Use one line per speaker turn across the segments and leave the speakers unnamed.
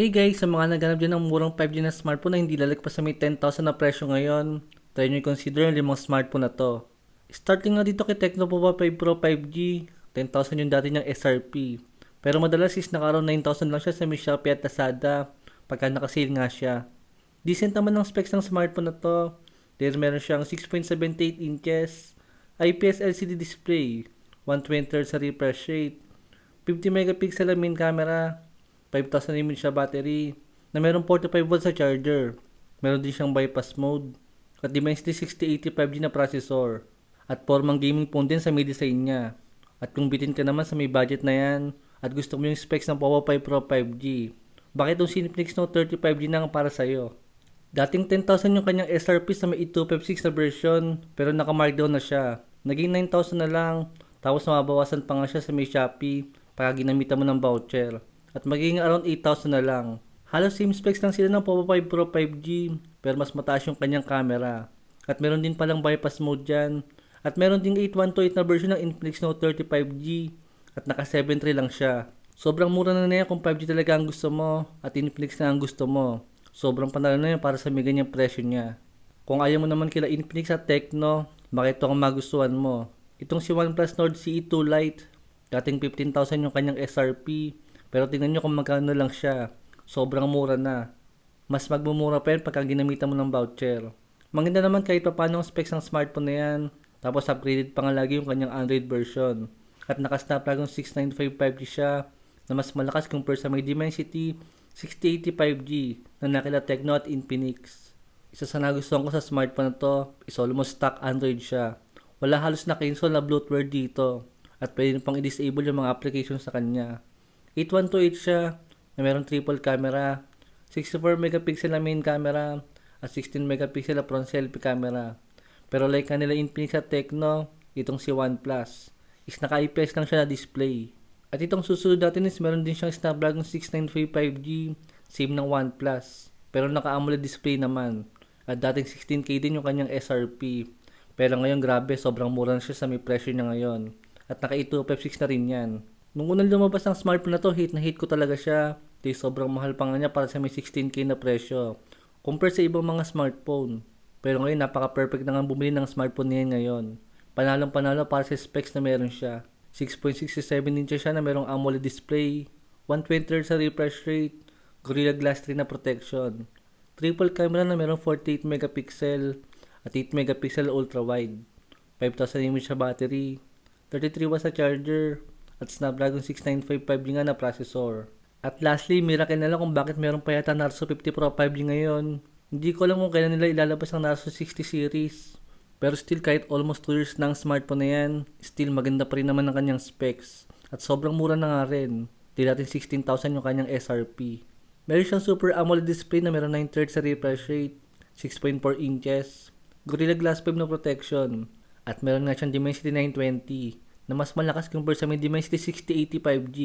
Hey guys, sa mga naghanap dyan ng murang 5G na smartphone na hindi lalagpas sa may 10,000 na presyo ngayon, try nyo i-consider yung limang smartphone na to. Starting nga dito kay Tecno Pova 5 Pro 5G, 10,000 yung dati niyang SRP. Pero madalas is naka around 9,000 lang siya sa may Shopee at Lazada pagka nakasale nga siya. Decent naman ang specs ng smartphone na to. There meron siyang 6.78 inches, IPS LCD display, 120 Hz sa refresh rate, 50 megapixel main camera, 5,000 mAh siya battery, na meron 45 volts sa charger. Meron din siyang bypass mode, at Dimensity 6080 5G na processor, at formang gaming phone din sa may design niya. At kung bitin ka naman sa may budget na yan, at gusto mo yung specs ng Poco 5 Pro 5G, bakit yung Cineplex Note 30 5G na ang para sa'yo? Dating 10,000 yung kanyang SRP sa may 8256 na version, pero naka-markdown na siya. Naging 9,000 na lang, tapos mabawasan pa nga siya sa may Shopee pagka ginamitan mo ng voucher. At magiging around 8,000 na lang. Halos same specs lang sila ng Poco 5 Pro 5G, pero mas mataas yung kanyang camera. At meron din palang bypass mode dyan. At meron ding 8128 na version ng Infinix Note 30 5G. At naka 7.3 lang siya. Sobrang mura na na yan kung 5G talaga ang gusto mo at Infinix na ang gusto mo. Sobrang panalo na yan para sa may ganyang presyo niya. Kung ayaw mo naman kila Infinix at Tecno, baka ito ang magustuhan mo. Itong si OnePlus Nord CE2 Lite, dating 15,000 yung kanyang SRP, pero tingnan nyo kung magkano lang siya. Sobrang mura na. Mas magmumura pa yan pagka ginamitan mo ng voucher. Maganda naman kahit pa paano ang specs ng smartphone na yan, tapos upgraded pa nga lagi yung kanyang Android version. At naka Snapdragon 695 5G siya, na mas malakas compare sa may Dimensity 6080 5G na nakila Tecno at Infinix. Isa sa nagustuhan ko sa smartphone na to is almost stock Android siya. Wala halos naka-install na bloatware dito at pwede pang i-disable yung mga applications sa kanya. 8128 siya na meron triple camera, 64 megapixel na main camera at 16 megapixel na front selfie camera. Pero like kanila Infinix at Tecno, itong si OnePlus is naka-IPS lang siya na display. At itong susunod natin is meron din siyang Snapdragon 695 5G, same ng OnePlus. Pero naka-AMOLED display naman. At dating 16K din yung kanyang SRP. Pero ngayon grabe, sobrang mura na siya sa may presyo niya ngayon. At naka 8256 na rin yan. Nung unang lumabas ang smartphone na to, hate na hate ko talaga siya. Di sobrang mahal pa nga niya para sa may 16K na presyo. Compare sa ibang mga smartphone. Pero ngayon napaka-perfect na nga bumili ng smartphone niya ngayon. Panalong panalo para sa specs na meron siya. 6.67 inches siya na merong AMOLED display, 120 Hz sa refresh rate, Gorilla Glass 3 na protection, triple camera na merong 48 megapixel at 8 megapixel ultra wide, 5000 mAh battery, 33 watts sa charger, at Snapdragon 695 5G nga na processor. At lastly, miracle na lang kung bakit meron pa yata Narzo 50 Pro 5G ngayon. Hindi ko alam kung kailan nila ilalabas ang Narzo 60 series. Pero still kahit almost 2 years na smartphone na yan, still maganda pa rin naman ang kanyang specs. At sobrang mura na nga rin. Di natin 16,000 yung kanyang SRP. Meron siyang Super AMOLED display na meron 9 thirds sa refresh rate, 6.4 inches, Gorilla Glass 5 na protection, at meron nga siyang Dimensity 920 na mas malakas compare sa may Dimensity 6080 5G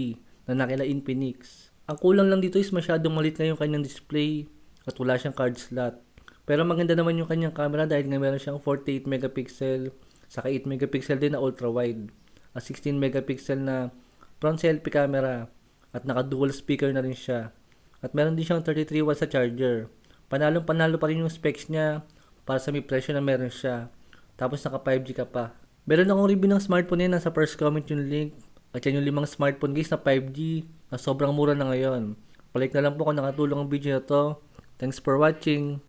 na nakila Infinix. Ang kulang lang dito is masyadong malit na yung kanyang display at wala siyang card slot. Pero maganda naman yung kanyang camera dahil nga meron siyang 48 megapixel, saka 8 megapixel din na ultra wide, at 16 megapixel na front selfie camera, at naka dual speaker na rin siya. At meron din siyang 33 watts sa charger. Panalong panalo pa rin yung specs niya para sa may presyo na meron siya. Tapos naka 5G ka pa. Meron akong review ng smartphone niya, nasa first comment yung link. At yan yung limang smartphone guys na 5G na sobrang mura na ngayon. Palik na lang po kung nakatulong ang video na to. Thanks for watching.